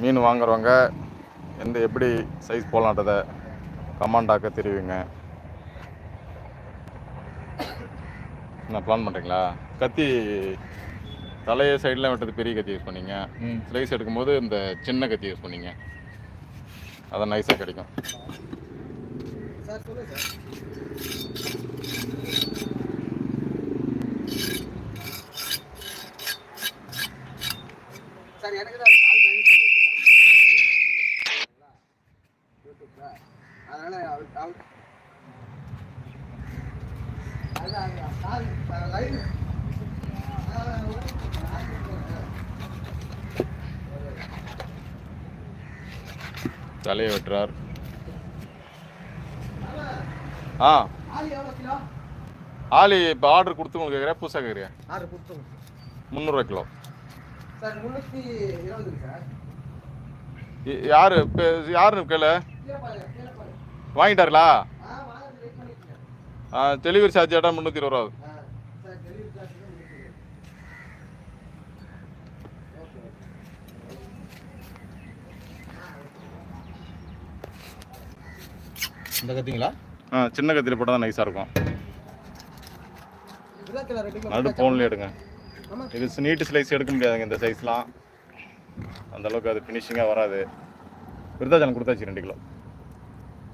மீன் வாங்குறவங்க எந்த எப்படி சைஸ் போடலான்றதை கமாண்டாக்க தெரிவிங்க என்ன பிளான் பண்ணுறீங்களா கத்தி தலைய சைடில் வெட்டது பெரிய கத்தி யூஸ் பண்ணீங்க. ஸ்லைஸ் எடுக்கும்போது இந்த சின்ன கத்தி யூஸ் பண்ணீங்க. அதான் நைஸாக கிடைக்கும். சார் சொல்லுங்க சார் சார் எனக்கு தான் கால் பண்ணி சொல்லி வச்சிருக்காங்க. யூடியூப்ல. அதனால அவர் அவர் அதான் அதான் கால் லைவ் தலையை வெட்டுறார். ஆ. ஆலி இப்போ ஆர்டர் கொடுத்து உங்களுக்கு கேட்குறியா புதுசாக கேட்குறியா ஆர்டர் முந்நூறுரூவா கிலோ. சார் முந்நூற்றி யாரு? இப்போ யாருன்னு கேளு. வாங்கிட்டாருங்களா ஆ வாங்க வெயிட் பண்ணிக்கங்க டெலிவரி சார்ஜ் ஆட்டா முந்நூற்றி இருபது ரூபா ஆகுது இந்த கத்திங்களா? ஆ சின்ன கத்தியில் போட்டால் தான் நைஸாக இருக்கும். நடு பவுன்லேயே எடுங்க. இது நீட்டு ஸ்லைஸ் எடுக்க முடியாதுங்க இந்த சைஸ்லாம் அந்த அளவுக்கு அது ஃபினிஷிங்காக வராது. விருதாச்சலம் கொடுத்தாச்சு ரெண்டு கிலோ.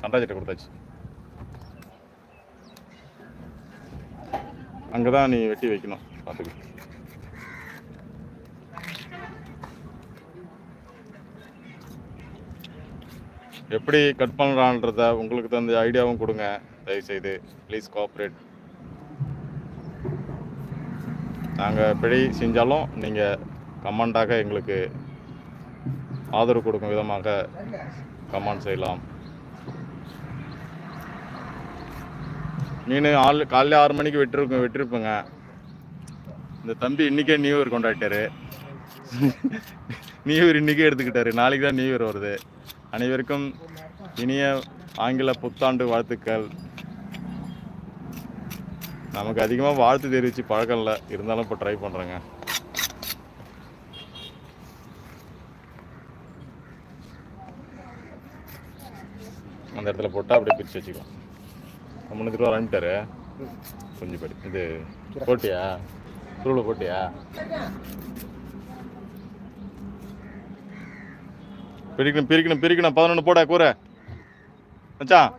சண்டாச்சிட்ட கொடுத்தாச்சு. அங்கே தான் நீ வெட்டி வைக்கணும். பார்த்துக்க எப்படி கட் பண்ணுறான்றத உங்களுக்கு தகுந்த ஐடியாவும் கொடுங்க. தயவுசெய்து ப்ளீஸ் கோஆப்ரேட் நாங்கள் பிழை செஞ்சாலும் நீங்கள் கமெண்டாக எங்களுக்கு ஆதரவு கொடுக்கும் விதமாக கமெண்ட் செய்யலாம். மீன் ஆள் காலைல ஆறு மணிக்கு வெட்டிருக்கோம் விட்டுருப்பேங்க. இந்த தம்பி இன்றைக்கே நியூ இயர் கொண்டாடிட்டாரு. நியூ இயர் இன்றைக்கே எடுத்துக்கிட்டாரு. நாளைக்கு தான் நியூ இயர் வருது. அனைவருக்கும் இனிய ஆங்கில புத்தாண்டு வாழ்த்துக்கள். நமக்கு அதிகமாக வாழ்த்து தெரிவித்து பழக்கம் இல்லை இருந்தாலும் இப்போ ட்ரை பண்ணுறேங்க அந்த இடத்துல போட்டால் அப்படியே பிரித்து வச்சுக்கலாம். முந்நூற்றி ரூபா அனுப்பிட்டாரு கொஞ்சம் படி. இது போட்டியா? திருவிழா போட்டியா? பிரிக்கணும் பிரிக்கணும் பிரிக்கணும். பதினொன்று போட கூற. மச்சான்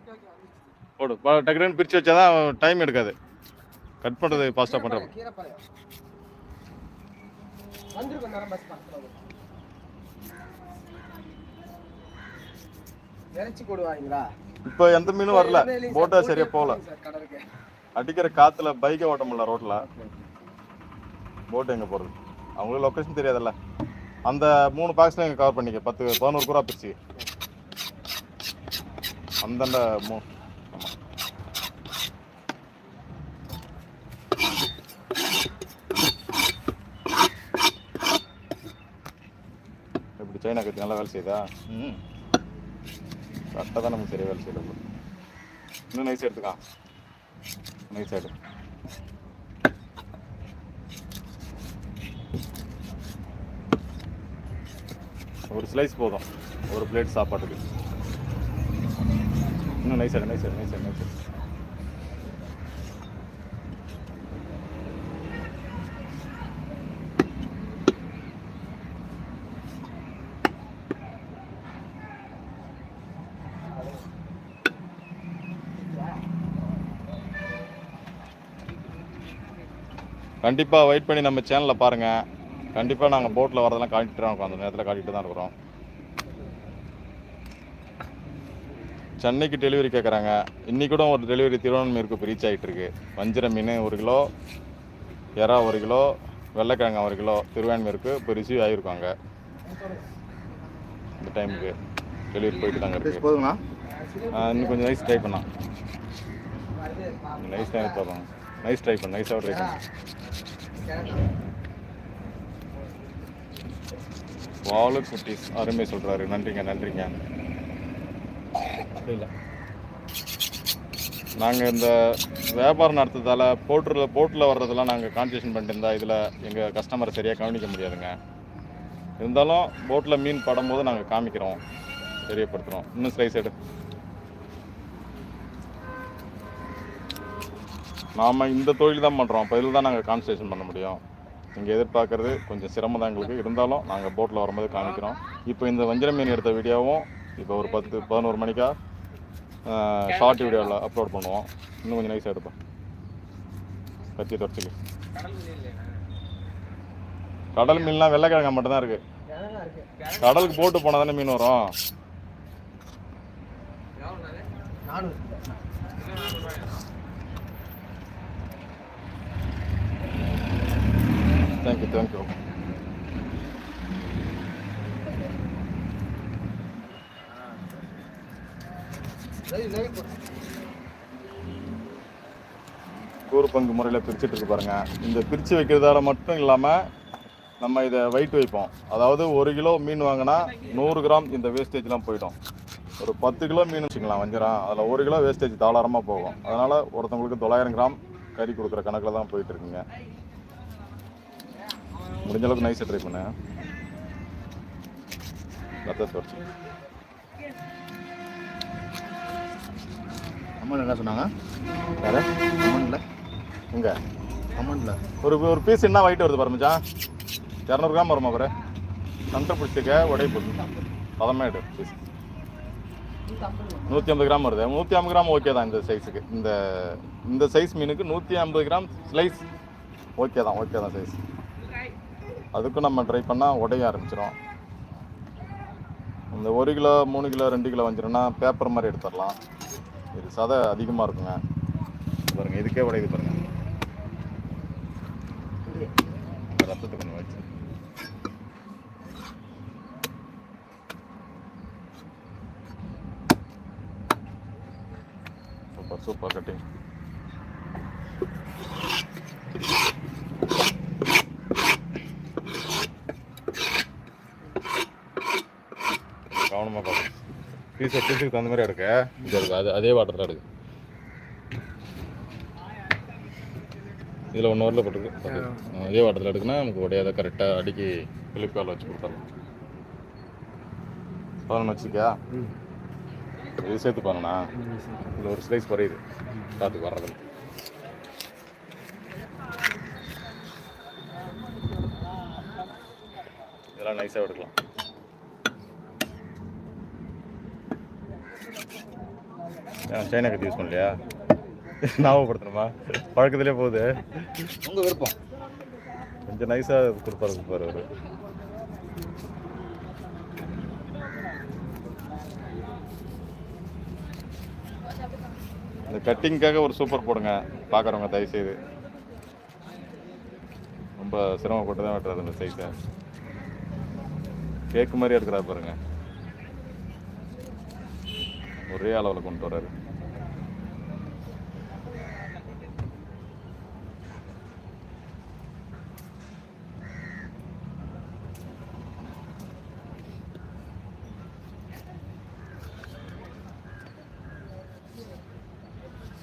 போடு. ப- டக்கு டக்குன்னு பிரித்து வச்சாதான் டைம் எடுக்காது. கட் பண்ணுறது ஃபாஸ்ட்டாக பண்ணுறோம் வந்துருக்கோம் நேரம் பஸ் பார்க்கலாம் இறைச்சி போடுவாங்களா? இப்போ எந்த மீனும் வரல. போட்டா சரியா போகல. அடிக்கிற காத்துல பைக்கை ஓட்ட முடியல ரோட்ல. போட் எங்க போறது? அவங்களுக்கு லொக்கேஷன் தெரியாதுல்ல. அந்த மூணு பாக்ஸ்ல எங்க கவர் பண்ணிக்க. பத்து பதினோரு கூறா பிரிச்சு அந்தண்ட மூ ஆமா. எப்படி சைனா கத்தி நல்லா வேலை செய்யுதா? ம் கரெக்டாக தான் நமக்கு சரியா வேலை செய்யல இன்னும் நைஸ் எடுத்துக்கா. நைஸ் எடு ஒரு ஸ்லைஸ் போதும். ஒரு பிளேட் சாப்பாட்டுக்கு. இன்னும் நைஸ் எடு நைஸ் எடு நைஸ் எடு நைஸ் எடு கண்டிப்பாக வெயிட் பண்ணி நம்ம சேனலில் பாருங்கள் கண்டிப்பாக நாங்கள் போட்டில் வரதெல்லாம் காட்டிட்டு தான் இருக்கோம் அந்த நேரத்தில் காட்டிட்டு தான் இருக்கிறோம். சென்னைக்கு டெலிவரி கேட்குறாங்க இன்னைக்கு கூட ஒரு டெலிவரி திருவண்ணாமலைக்கு ரீச் ஆகிட்டு இருக்கு. வஞ்சிர மீன் ஒரு கிலோ எறா ஒரு கிலோ வெள்ளைக்கிழங்கு ஒரு கிலோ திருவான்மையூருக்கு இப்போ ரிசீவ் ஆகிருக்காங்க இந்த டைமுக்கு டெலிவரி போயிட்டு தாங்க இருக்கு. போதுங்களா? ஆ, இன்னும் கொஞ்சம் நைஸ் ட்ரை பண்ணலாம். நைஸ் டைம் பார்ப்பாங்க நைஸ் ட்ரை பண்ண நைஸாக ட்ரை பண்ண வாலு குட்டீஸ் அருமை சொல்கிறாரு நன்றிங்க நன்றிங்க. புரியல. நாங்கள் இந்த வியாபாரம் நடத்துறதால போட்டில் போட்டில் வர்றதெல்லாம் நாங்கள் கான்சன்ட்ரேஷன் பண்ணிட்டு இருந்தா இதில் எங்கள் கஸ்டமரை சரியாக கவனிக்க முடியாதுங்க. இருந்தாலும் போட்டில் மீன் படும்போது நாங்கள் காமிக்கிறோம். தெரியப்படுத்துகிறோம் இன்னும் ஸ்லைஸ் எடு. நாம் இந்த தொழில் தான் பண்ணுறோம் அப்போ இதில் தான் நாங்கள் கான்சன்ட்ரேஷன் பண்ண முடியும். நீங்கள் எதிர்பார்க்குறது கொஞ்சம் சிரமம் தான் எங்களுக்கு. இருந்தாலும் நாங்கள் போட்டில் வரும்போது காமிக்கிறோம். இப்போ இந்த வஞ்சிர மீன் எடுத்த வீடியோவும் இப்போ ஒரு பத்து பதினோரு மணிக்கா ஷார்ட் வீடியோவில் அப்லோட் பண்ணுவோம். இன்னும் கொஞ்சம் நைஸாக எடுப்போம். கத்தி தொடச்சிக்கு. கடல் மீன்லாம் வெள்ளைக்கிழங்கா மட்டும்தான் இருக்குது கடலுக்கு போட்டு போனால் தானே மீன் வரும்? நானூறு. தேங்க்யூ தேங்க்யூ நெய் நெய் கூறு பங்கு முறையில் பிரிச்சுட்டு இருக்கு பாருங்க. இந்த பிரித்து வைக்கிறதால மட்டும் இல்லாமல் நம்ம இதை வெயிட் வைப்போம். அதாவது ஒரு கிலோ மீன் வாங்கினா நூறு கிராம் இந்த வேஸ்டேஜ்லாம் போயிடும். ஒரு பத்து கிலோ மீன் வச்சுக்கலாம் வஞ்சிரம் அதில் ஒரு கிலோ வேஸ்டேஜ் தாராளமாக போகும். அதனால் ஒருத்தவங்களுக்கு தொள்ளாயிரம் கிராம் கறி கொடுக்குற கணக்கில் தான் போயிட்டு இருக்குங்க. முடிஞ்ச அளவுக்கு நைஸாக ட்ரை பண்ணேன் ரத்தத்தை வச்சு அம்மன் என்ன சொன்னாங்க? வேறு அம்மன்ல. இங்கே அம்மன்ல. ஒரு ஒரு பீஸ் என்ன வெயிட் வருது பாரு மச்சான். இரநூறு கிராம் வருமா பாரு. சென்டர் பிடிச்சிக்க உடைய போட்டு பதமே எடு பீஸ் நூற்றி ஐம்பது கிராம் வருது. நூற்றி ஐம்பது கிராம் ஓகே தான் இந்த சைஸுக்கு இந்த இந்த சைஸ் மீனுக்கு நூற்றி ஐம்பது கிராம் ஸ்லைஸ் ஓகே தான் ஓகே தான் சைஸ் அதுக்கும் நம்ம ட்ரை பண்ணால் உடைய ஆரம்பிச்சிடும் இந்த ஒரு கிலோ மூணு கிலோ ரெண்டு கிலோ வந்துடும்னா பேப்பர் மாதிரி எடுத்துடலாம் இது சதை அதிகமாக இருக்குங்க. பாருங்கள் இதுக்கே உடையுது பாருங்க. ரத்தத்துக்கு கொஞ்சம் வச்சு. Super super cutting. கவனமாக பார்க்கணும் பீஸை பீஸுக்கு தகுந்த மாதிரி எடுக்க. இது இருக்கு அது அதே வாட்டர் தான் எடுக்கு. இதில் ஒன்று வரல போட்டுருக்கு இதே வாட்டத்தில் எடுக்குன்னா நமக்கு உடையாத கரெக்டாக அடிக்கி பிளிப்கார்டில் வச்சு கொடுத்துடலாம். பதினொன்று வச்சுருக்கியா? இது சேர்த்து பாருண்ணா. இதில் ஒரு ஸ்லைஸ் குறையுது. காற்றுக்கு வர்றதில்ல இதெல்லாம் நைஸாக எடுக்கலாம். சைனா கத்தி யூஸ் பண்ணலையா? ஞாபகப்படுத்தணுமா? பழக்கத்திலே போகுது. உங்க விருப்பம். கொஞ்சம் நைஸாக கொடுப்பாரு கொடுப்பாரு அவரு. இந்த கட்டிங்க்காக ஒரு சூப்பர் போடுங்க பார்க்குறவங்க தயவு செய்து ரொம்ப சிரமப்பட்டு தான் வெட்டுறாரு இந்த சைஸை கேக்கு மாதிரி எடுக்கிறா பாருங்க. ஒரே அளவில் கொண்டு வர்றாரு.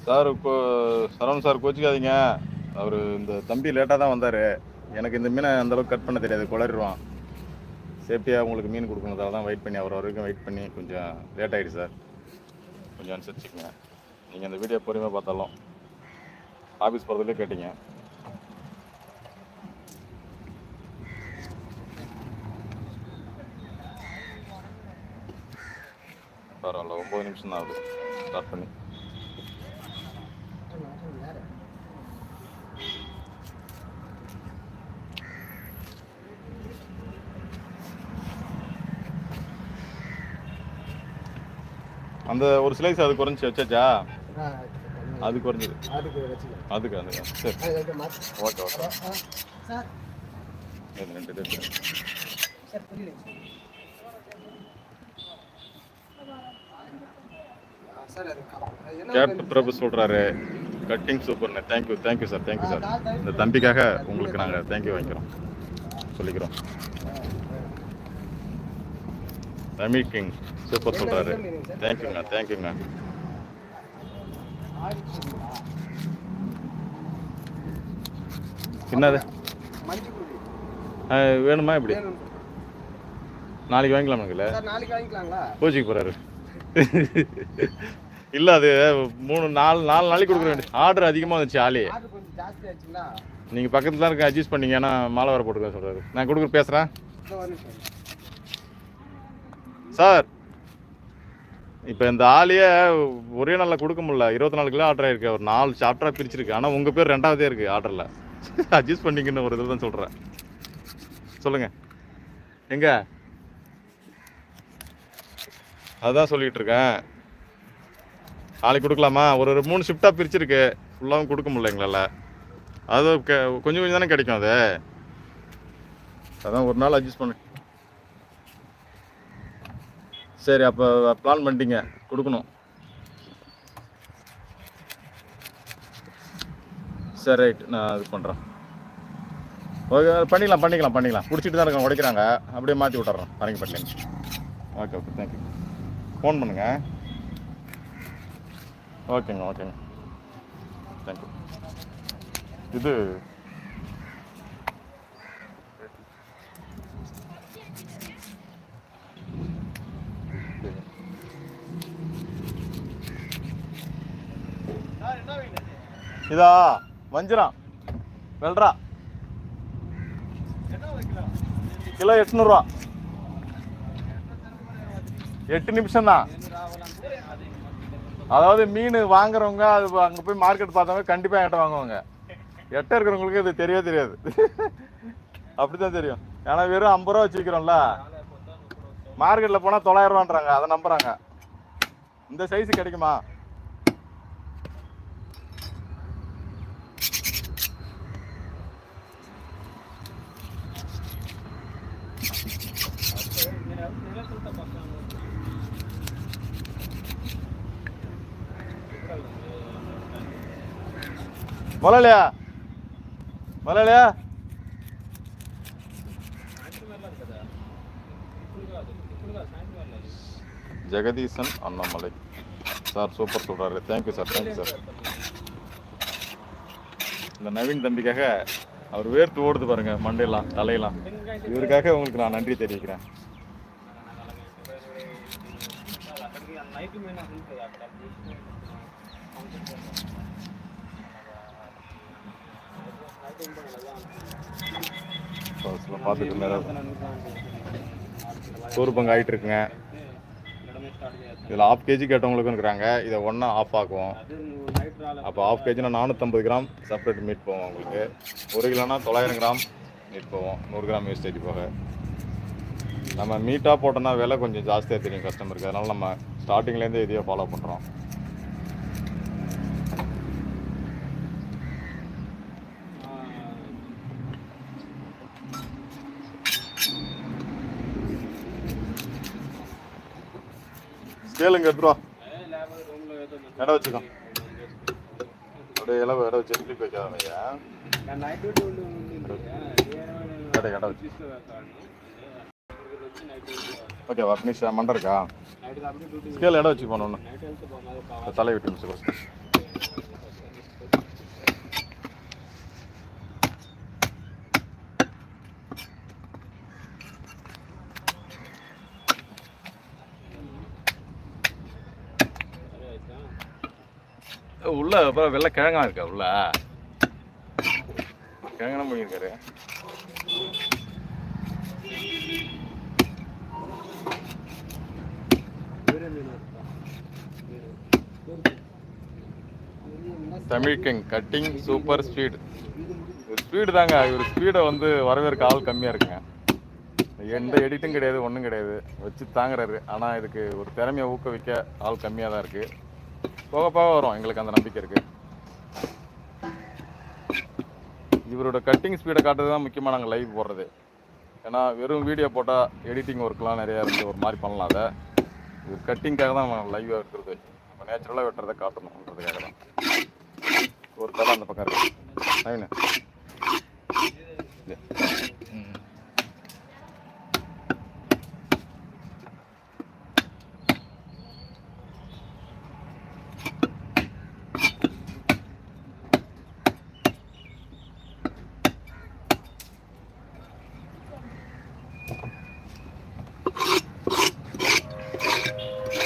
சார் இப்போ சரவண் சார் கோச்சிக்காதீங்க. அவர் இந்த தம்பி லேட்டாக தான் வந்தார். எனக்கு இந்த மீனை அந்தளவுக்கு கட் பண்ண தெரியாது குளறிடுவான். சேஃப்டியாக உங்களுக்கு மீன் கொடுக்கணுதால தான் வெயிட் பண்ணி அவர் வரைக்கும் வெயிட் பண்ணி கொஞ்சம் லேட் ஆகிடுச்சு சார். கொஞ்சம் அனுசரிச்சுக்கங்க நீங்கள் அந்த வீடியோ பொறுமையாக பார்த்தாலும் ஆஃபீஸ் போகிறதுலேயே கேட்டீங்க. பரவாயில்ல ஒம்பது நிமிஷம் தான் ஆகுது. ஸ்டார்ட் பண்ணி. அந்த ஒரு ஸ்லைஸ் அது குறைஞ்சி வச்சாச்சா? அது குறைஞ்சிது. அதுக்கு அதுக்கு சரி. Okay okay. ரெண்டு கேப்டன் பிரபு சொல்கிறாரு கட்டிங் சூப்பர்ண்ணே thank you thank you sir thank you sir இந்த தம்பிக்காக உங்களுக்கு நாங்கள் தேங்க்யூ வாங்கிக்கிறோம். சொல்லிக்கிறோம். தமிழ் கிங். சூப்பர் சொல்கிறாரு தேங்க்யூங்க தேங்க்யூங்க என்னது? வேணுமா இப்படி? நாளைக்கு வாங்கிக்கலாமாங்கல்ல சார் நாளைக்கு வாங்கிக்கலாங்களா? கோச்சிக்கு போகிறாரு இல்லை அது மூணு நாலு நாலு நாளைக்கு கொடுக்குற வேண்டிய ஆர்டர் அதிகமாக வந்துச்சு ஆளே. நீங்கள் பக்கத்தில் தான் இருக்க அட்ஜஸ்ட் பண்ணீங்கன்னா மாலை வர போட்டுக்க சொல்கிறாரு நான் கொடுக்குற பேசுகிறேன் சார் இப்போ இந்த ஆளையே ஒரே நாளில் கொடுக்க முடியல. இருபத்தி நாலு கிலோ ஆர்டர் ஆயிருக்கு. ஒரு நாலு சாப்டராக பிரிச்சிருக்கு. ஆனால் உங்கள் பேர் ரெண்டாவதே இருக்குது ஆர்டரில் அட்ஜஸ்ட் பண்ணிங்கன்னு ஒரு இதில் தான் சொல்கிறேன் சொல்லுங்கள் எங்க? அதுதான் சொல்லிட்டு இருக்கேன். நாளைக்கு கொடுக்கலாமா? ஒரு ஒரு மூணு ஷிஃப்டாக பிரிச்சிருக்கு. ஃபுல்லாகவும் கொடுக்க முடியல எங்களால். அது கெ- கொஞ்சம் கொஞ்சம் தானே கிடைக்கும் அது. அதான் ஒரு நாள் அட்ஜஸ்ட் பண்ணு. சரி அப்போ பிளான் பண்ணிட்டீங்க. கொடுக்கணும். சரி ரைட் நான் இது பண்ணுறேன் ஓகே பண்ணிக்கலாம் பண்ணிக்கலாம் பண்ணிக்கலாம். பிடிச்சிட்டு தான் இருக்கோம் உடைக்கிறாங்க. அப்படியே மாற்றி விட்டுறோம் பரங்கிப்பட்டிலேருந்து okay okay thank you phone பண்ணுங்க. ஓகேங்க ஓகேங்க தேங்க்யூ இது இதா வஞ்சிரம் வெல்றா. கிலோ எட்நூறுவா. எட்டு நிமிஷம் தான் அதாவது மீன் வாங்குறவங்க அது அங்கே போய் மார்க்கெட் பார்த்தவங்க கண்டிப்பாக என்கிட்ட வாங்குவாங்க. எட்ட இருக்கிறவங்களுக்கு இது தெரியவே தெரியாது. அப்படிதான் தெரியும். ஏன்னா வெறும் ஐம்பது ரூபா வச்சுக்கிறோம்ல மார்க்கெட்டில் போனால் தொள்ளாயிரம் ரூபான்றாங்க. அதை நம்புறாங்க. இந்த சைஸ் கிடைக்குமா? முதலாளியா முதலாளியா ஜெகதீசன் அண்ணாமலை. சார் சூப்பர் சொல்கிறாரு thank you sir thank you sir இந்த நவீன் தம்பிக்காக அவர் வேர்த்து ஓடுது பாருங்க மண்டையெல்லாம் தலையெல்லாம். இவருக்காக உங்களுக்கு நான் நன்றி தெரிவிக்கிறேன். பார்த்துட்டு மேலே சோறு பங்கு ஆகிட்டு இருக்குங்க இதில் ஆஃப் கேஜி கேட்டவங்களுக்கும் இருக்கிறாங்க. இதை ஒன்றா ஆஃப் ஆக்குவோம். அப்போ ஆஃப் கேஜினா நானூற்றம்பது கிராம். செப்பரேட் மீட் போவோம் உங்களுக்கு. ஒரு கிலோனா தொள்ளாயிரம் கிராம் மீட் போவோம். நூறு கிராம் வேஸ்டேஜ் போக. நம்ம மீட்டாக போட்டோம்னா விலை கொஞ்சம் ஜாஸ்தியாக தெரியும் கஸ்டமருக்கு அதனால் நம்ம ஸ்டார்டிங்லேருந்தே இதையே ஃபாலோ பண்ணுறோம் ஸ்கேலுங்க எடுத்துருவா இடம் வச்சுக்கோ. அப்படியே இலை இடம் வச்சு எப்படி வைக்காத ஐயா இடம் இடம் வச்சு. ஓகே வர்னிஷா மண்டை இருக்கா? ஸ்கேல் இடம் வச்சு போகணும் தலை விட்டு மிஸ் உள்ள அப்புறம் வெள்ளை கிழங்கா இருக்கா உள்ள? கிழங்கெல்லாம் பண்ணியிருக்காரு Tamil king cutting super speed speed தாங்க இவர் ஸ்பீடை வந்து வரவேற்க ஆள் கம்மியாக இருக்குங்க. எந்த எடிட்டும் கிடையாது ஒன்றும் கிடையாது. வச்சு தாங்குறாரு. ஆனால் இதுக்கு ஒரு திறமையை ஊக்குவிக்க ஆள் கம்மியாக தான் இருக்குது போக போக வரும். எங்களுக்கு அந்த நம்பிக்கை இருக்குது இவரோட கட்டிங் ஸ்பீடை காட்டுறது தான் முக்கியமாக நாங்கள் லைவ் போடுறது. ஏன்னா வெறும் வீடியோ போட்டால் எடிட்டிங் ஒர்க்லாம் நிறையா இருக்குது ஒரு மாதிரி பண்ணலாம் அதை. இது கட்டிங்காக தான் நம்ம லைவாக இருக்கிறது நம்ம நேச்சுரலாக வெட்டுறதை காட்டணுன்றதுக்காக தான் ஒரு தலை அந்த பக்கம் இருக்குது நவீன இது. ம்.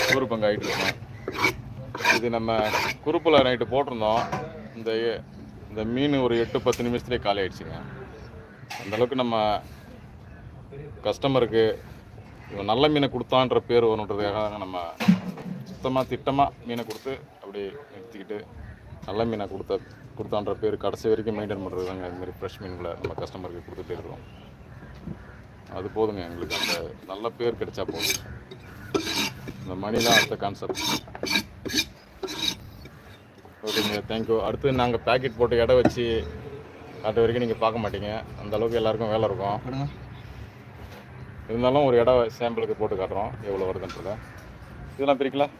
கூறு பங்கு ஆகிட்டு இருக்கோம் இது நம்ம குறுப்பில் நைட்டு போட்டிருந்தோம். இந்த இந்த மீன் ஒரு எட்டு பத்து நிமிஷத்துலேயே காலி ஆயிடுச்சுங்க. அந்த அளவுக்கு நம்ம கஸ்டமருக்கு இவன் நல்ல மீனை கொடுத்தான்ற பேர் வரணுன்றதுக்காக நம்ம சுத்தமாக திட்டமாக மீனை கொடுத்து அப்படி நிறுத்திக்கிட்டு நல்ல மீனை கொடுத்த கொடுத்தான்ற பேர் கடைசி வரைக்கும் மெயின்டைன் பண்ணுறது தாங்க இதுமாரி ஃப்ரெஷ் மீன்களை நம்ம கஸ்டமருக்கு கொடுத்துட்டே இருக்கிறோம். அது போதுங்க எங்களுக்கு. அந்த நல்ல பேர் கிடைச்சா போதும். இந்த மணிலாம் அடுத்த கான்செப்ட் ஓகேங்க தேங்க்யூ அடுத்து நாங்கள் பேக்கெட் போட்டு எடை வச்சு காட்ட வரைக்கும் நீங்கள் பார்க்க மாட்டீங்க. அந்த அளவுக்கு எல்லாருக்கும் வேலை இருக்கும். இருந்தாலும் ஒரு இடம் சாம்பிளுக்கு போட்டு காட்டுறோம். எவ்வளோ வருதுன்றத. இதெல்லாம் பிரிக்கலாம்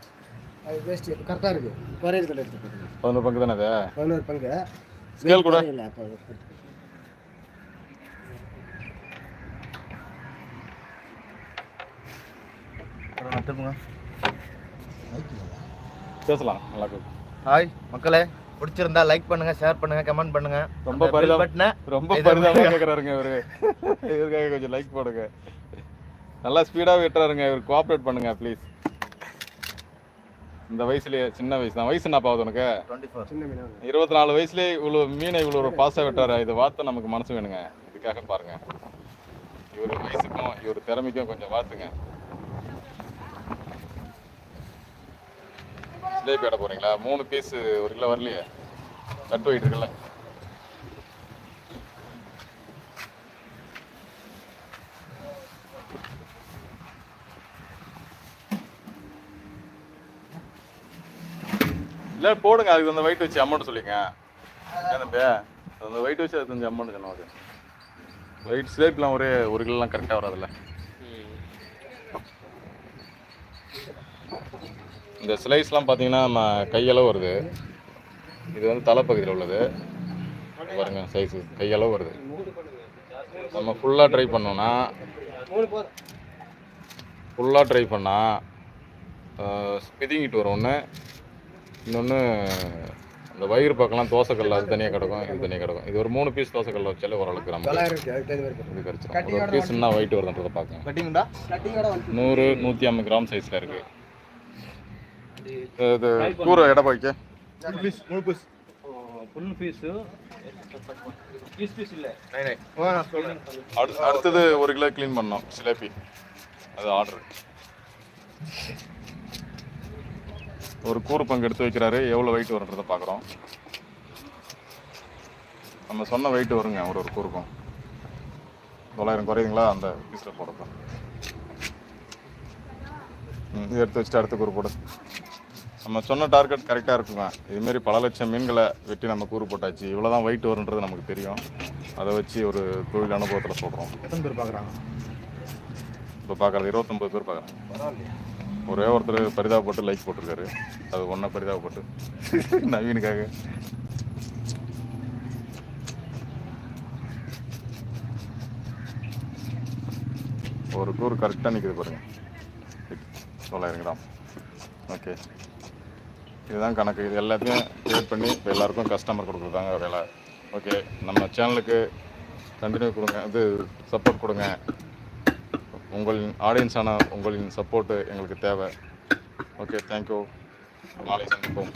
அது வேஸ்ட் கரெக்டாக இருக்குது எடுத்து போட்டுங்க பதினோரு பங்கு தானே அது பதினோரு பங்கு. ஸ்கேல் கூட. பேசலாம். நல்லா இருக்கும் ஹாய் மக்களே பிடிச்சிருந்தா லைக் பண்ணுங்க ஷேர் பண்ணுங்க கமெண்ட் பண்ணுங்க. ரொம்ப பரிதாபம். ரொம்ப இது பரிதாபமாக கேட்குறாருங்க இவரு. இவருக்காக கொஞ்சம் லைக் போடுங்க. நல்லா ஸ்பீடாக வெட்டுறாருங்க. இவர் கோஆப்ரேட் பண்ணுங்க ப்ளீஸ் இந்த வயசுலயே சின்ன வயசு தான். வயசு என்ன பாவது உனக்கு? 24 சின்ன மீன் இருபத்தி நாலு வயசுலேயே இவ்வளோ மீனை இவ்வளோ ஒரு பாசம் வெட்டாரு. இதை வார்த்தை நமக்கு மனசு வேணுங்க. இதுக்காக பாருங்க. இவர் வயசுக்கும் இவர் திறமைக்கும் கொஞ்சம் வாத்துங்க ஜிலேபி எடை போறீங்களா? மூணு பீஸ் ஒரு கிலோ வரலையே. கட் போயிட்டு இருக்குல்ல இல்லை போடுங்க. அதுக்கு அந்த ஒயிட் வச்சு அமௌண்ட் சொல்லிங்க ஏன் அந்த ஒயிட் வச்சு அது கொஞ்சம் அமௌண்ட் சொன்னோம் அது வெயிட் ஸ்லேப்லாம் ஒரே ஒரு கிலோலாம் கரெக்டாக வராதுல்ல. இந்த ஸ்லைஸ்லாம் பார்த்தீங்கன்னா நம்ம கையளவு வருது. இது வந்து தலைப்பகுதியில் உள்ளது. பாருங்க சைஸு கையளவு வருது. நம்ம ஃபுல்லாக ட்ரை போதும் ஃபுல்லாக ட்ரை பண்ணால் பிதிங்கிட்டு வரும் ஒன்று இன்னொன்று அந்த வயிறு பக்கம்லாம் தோசைக்கல் அது தனியாக கிடக்கும் இது தனியாக கிடக்கும். இது ஒரு மூணு பீஸ் தோசைக்கல்ல வச்சாலே ஓரளவுக்கு நம்ம இது கிடச்சிரும். ஒரு பீஸ் என்ன வெயிட் வருதுன்றதை வந்து நூறு நூற்றி ஐம்பது கிராம் சைஸில் இருக்குது இது கூரை எடை மூணு piece piece full piece piece piece இல்லை. நை நை ஓ நான் சொல்றேன். அடுத்து அடுத்தது ஒரு கிலோ க்ளீன் பண்ணோம் சிலேபி. அது ஆர்டர் ஒரு கூறு பங்கு எடுத்து வைக்கிறாரு. எவ்வளோ வெயிட் வருன்றதை பார்க்குறோம். நம்ம சொன்ன வெயிட் வருங்க ஒரு ஒரு கூறுக்கும் தொள்ளாயிரம் குறையுதுங்களா? அந்த பீஸில் போடுறப்ப ம், இது எடுத்து வச்சுட்டு அடுத்த கூறு போடு. நம்ம சொன்ன டார்கெட் கரெக்டாக இருக்குங்க இதுமாரி பல லட்சம் மீன்களை வெட்டி நம்ம கூறு போட்டாச்சு. இவ்வளோ தான் வெயிட் வருன்றது நமக்கு தெரியும். அதை வச்சு ஒரு தொழில் அனுபவத்தில் சொல்கிறோம் எத்தனை பேர் பார்க்குறாங்க இப்போ பார்க்குறது இருபத்தொம்பது பேர் பார்க்குறாங்க ஒரே ஒருத்தர் பரிதாபப்பட்டு லைக் போட்டிருக்காரு. அது ஒன்றா பரிதாபப்பட்டு. நவீனுக்காக. ஒரு கூறு கரெக்டாக நிற்குது பாருங்க. தொள்ளாயிரம் கிராம். ஓகே இதுதான் கணக்கு. இது எல்லாத்தையும் கிரியேட் பண்ணி இப்போ எல்லாருக்கும் கஸ்டமர் கொடுக்குறதாங்க வேலை. ஓகே நம்ம சேனலுக்கு கண்டினியூ கொடுங்க. இது சப்போர்ட் கொடுங்க. உங்களின் ஆடியன்ஸான உங்களின் சப்போர்ட்டு எங்களுக்கு தேவை. ஓகே தேங்க்யூ நாளை சந்திப்போம்